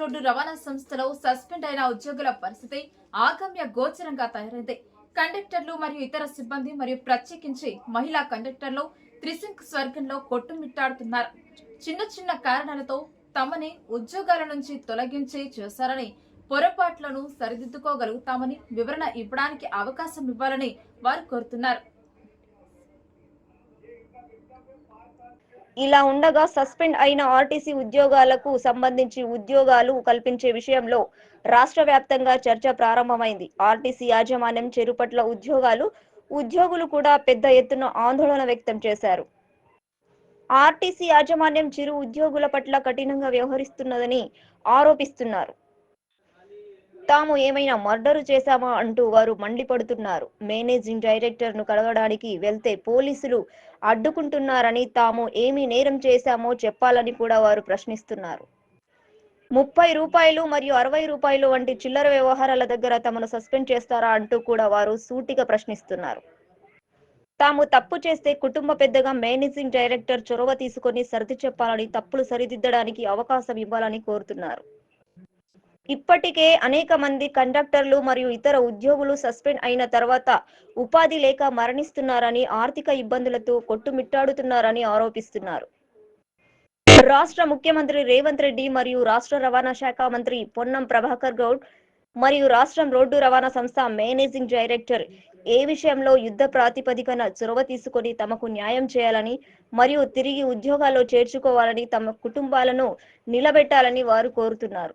Road రవాణా సంస్థలో suspend అయిన ఉద్యోగుల పరిస్థితి ఆగమ్య గోచరంగా తయారైంది. కండక్టర్లు మరియు ఇతర సిబ్బంది మరియు ప్రత్యేకించి మహిళా కండక్టర్లు త్రిశంక్ స్వర్గంలో కొట్టుమిట్టాడుతున్నారు. చిన్న చిన్న కారణాలతో తమని ఉద్యోగాల నుంచి తొలగించి చేశారని పొరపాట్లను సరిదిద్దుకోగలుగుతామని వివరణ ఇవ్వడానికి అవకాశం ఇవ్వాలని వారు కోరుతున్నారు. ఇలా ఉండగా సస్పెండ్ అయిన ఆర్టీసీ ఉద్యోగాలకు సంబంధించి ఉద్యోగాలు కల్పించే విషయంలో రాష్ట్ర వ్యాప్తంగా చర్చ ప్రారంభమైంది. ఆర్టీసీ యాజమాన్యం చెరుపట్ల ఉద్యోగాలు ఉద్యోగులు కూడా పెద్ద ఎత్తున ఆందోళన వ్యక్తం చేశారు. ఆర్టీసీ యాజమాన్యం చిరు ఉద్యోగుల పట్ల కఠినంగా వ్యవహరిస్తున్నదని ఆరోపిస్తున్నారు. తాము ఏమైనా మర్డరు చేశామా అంటూ వారు మండిపడుతున్నారు. మేనేజింగ్ డైరెక్టర్ను కలవడానికి వెళ్తే పోలీసులు అడ్డుకుంటున్నారని తాము ఏమి నేరం చేశామో చెప్పాలని కూడా వారు ప్రశ్నిస్తున్నారు. ముప్పై రూపాయలు మరియు అరవై రూపాయలు వంటి చిల్లర వ్యవహారాల దగ్గర తమను సస్పెండ్ చేస్తారా అంటూ కూడా వారు సూటిగా ప్రశ్నిస్తున్నారు. తాము తప్పు చేస్తే కుటుంబ పెద్దగా మేనేజింగ్ డైరెక్టర్ చొరవ తీసుకొని సర్ది చెప్పాలని తప్పులు సరిదిద్దడానికి అవకాశం ఇవ్వాలని కోరుతున్నారు. ఇప్పటికే అనేక మంది కండక్టర్లు మరియు ఇతర ఉద్యోగులు సస్పెండ్ అయిన తర్వాత ఉపాధి లేక మరణిస్తున్నారని ఆర్థిక ఇబ్బందులతో కొట్టుమిట్టాడుతున్నారని ఆరోపిస్తున్నారు. రాష్ట్ర ముఖ్యమంత్రి రేవంత్ రెడ్డి మరియు రాష్ట్ర రవాణా శాఖ మంత్రి పొన్నం ప్రభాకర్ గౌడ్ మరియు రాష్ట్రం రోడ్డు రవాణా సంస్థ మేనేజింగ్ డైరెక్టర్ ఏ విషయంలో యుద్ధ ప్రాతిపదికన చొరవ తీసుకొని తమకు న్యాయం చేయాలని మరియు తిరిగి ఉద్యోగాల్లో చేర్చుకోవాలని తమ కుటుంబాలను నిలబెట్టాలని వారు కోరుతున్నారు.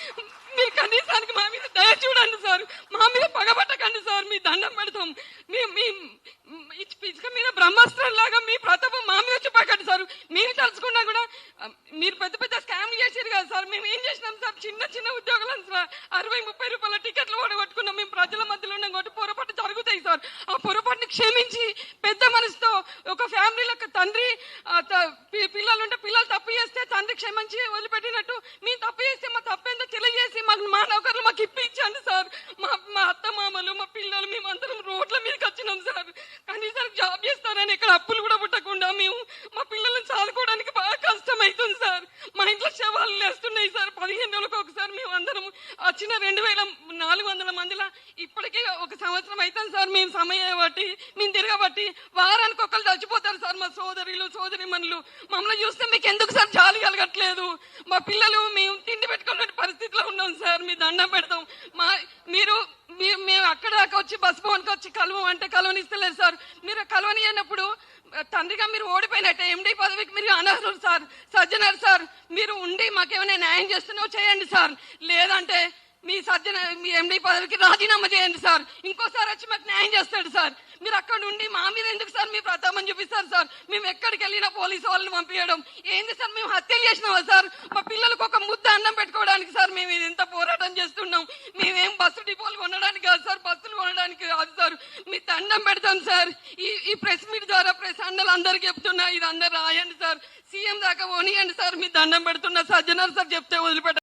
కనీసానికి మా మీద దయ చూడండి సార్. మా మీద పగబట్టకండి సార్. మీ దండం పెడతాం. మీ మీ పిచ్చుక మీద బ్రహ్మాస్త్రం లాగా మీ ప్రతాపం మా మీద చూపకండి సార్. మీరు తలుచుకున్నా కూడా మీరు పెద్ద పెద్ద స్కామ్ చేసారు కదా సార్. మేము ఏం చేసినాం సార్? చిన్న చిన్న ఉద్యోగాలను సార్. అరవై ముప్పై రూపాయల టికెట్లు ఓడగొట్టుకున్నాం. మేము ప్రజల మధ్యలో ఉన్నాం కాబట్టి పొరపాటు జరుగుతాయి సార్. ఆ పొరపాటుని క్షమించి పెద్ద మనసుతో ఒక ఫ్యామిలీలో తండ్రి పిల్లలు ఉంటే పిల్లలు తప్పు చేస్తే తండ్రి క్షమించి వదిలిపెట్టినట్టు మేము తప్పు చేస్తే మా చేసి మాకు మా నౌకర్లు మాకు ఇప్పించండి సార్. మా మా అత్త మామలు మా పిల్లలు మేము అందరం రోడ్ల మీదకి వచ్చినాం సార్. కనీసం జాబ్ చేస్తారని ఇక్కడ అప్పులు కూడా పుట్టకుండా మేము మా పిల్లల్ని చదువుకోవడానికి బాగా కష్టమవుతుంది సార్. మా ఇంట్లో శవాలు లేస్తున్నాయి సార్. పదిహేను రోజులకు ఒకసారి మేము అందరం వచ్చిన రెండు వేల నాలుగు వందల మందిలో ఇప్పటికే ఒక సంవత్సరం అవుతుంది సార్. మేము సమయం బట్టి మేము తిరగబట్టి వారానికి ఒకళ్ళు చచ్చిపోతారు సార్ మా సోదరులు సోదరి మనులు మమ్మల్ని చూస్తే మీకు ఎందుకు సార్ జాలి కలగట్లేదు? మా పిల్లలు మేము తిండి పెట్టుకునే పరిస్థితిలో ఉన్నాం సార్. మీ దండం పెడతాం. మా మీరు మేము అక్కడ దాకా వచ్చి బస్ భవన్కి వచ్చి కలవం అంటే కలవనిస్తలేదు సార్. మీరు కలవని అన్నప్పుడు తండ్రిగా మీరు ఓడిపోయినట్టే ఎండి పదవికి మీరు అనర్హులు సార్. సజ్జనర్ సార్ మీరు ఉండి మాకేమైనా న్యాయం చేస్తున్నావో చేయండి సార్. లేదంటే మీ సజ్జన మీ ఎండి పదవికి రాజీనామా చేయండి సార్. ఇంకోసారి వచ్చి మాకు న్యాయం చేస్తాడు సార్. మా మీద ఎందుకు సార్ మీ ప్రతాపం చూపిస్తారు సార్? మేము ఎక్కడికి వెళ్ళినా పోలీసు వాళ్ళని పంపించడం. ఏంది సార్ మేము హత్యలు చేసినామా సార్? మా పిల్లలకు ఒక ముద్ద అన్నం పెట్టుకోవడానికి సార్ మేము ఇది ఎంత పోరాటం చేస్తున్నాం. మేమేం బస్సు డిపోలు కొనడానికి కాదు సార్ బస్సులు కొనడానికి కాదు సార్. మీ దండం పెడతాం సార్. ఈ ఈ ప్రెస్ మీట్ ద్వారా ప్రెస్ అండలు అందరికి చెప్తున్నా ఇది అందరు రాయండి సార్. సీఎం దాకా పోనీయండి సార్ మీ దండం పెడుతున్నా సజ్జనార్ సార్ చెప్తే వదిలిపెట్ట